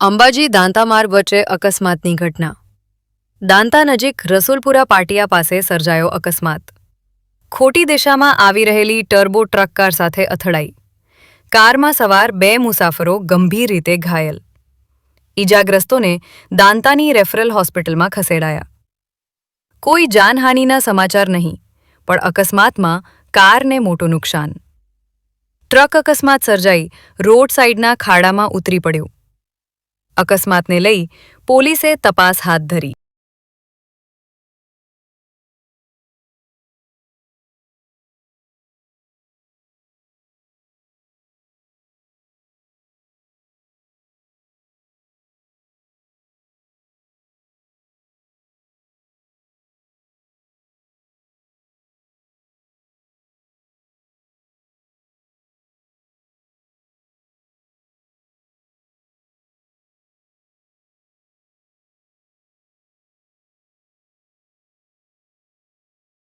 અંબાજી દાંતામાર્ગ વચ્ચે અકસ્માતની ઘટના. દાંતા નજીક રસુલપુરા પાટિયા પાસે સર્જાયો અકસ્માત. ખોટી દિશામાં આવી રહેલી ટર્બો ટ્રક કાર સાથે અથડાઈ. કારમાં સવાર બે મુસાફરો ગંભીર રીતે ઘાયલ. ઈજાગ્રસ્તોને દાંતાની રેફરલ હોસ્પિટલમાં ખસેડાયા. કોઈ જાનહાનિના સમાચાર નહીં, પણ અકસ્માતમાં કારને મોટું નુકસાન. ટ્રક અકસ્માત સર્જાઈ રોડ સાઇડના ખાડામાં ઉતરી પડ્યું. અકસ્માતને લઈ પોલીસે તપાસ હાથ ધરી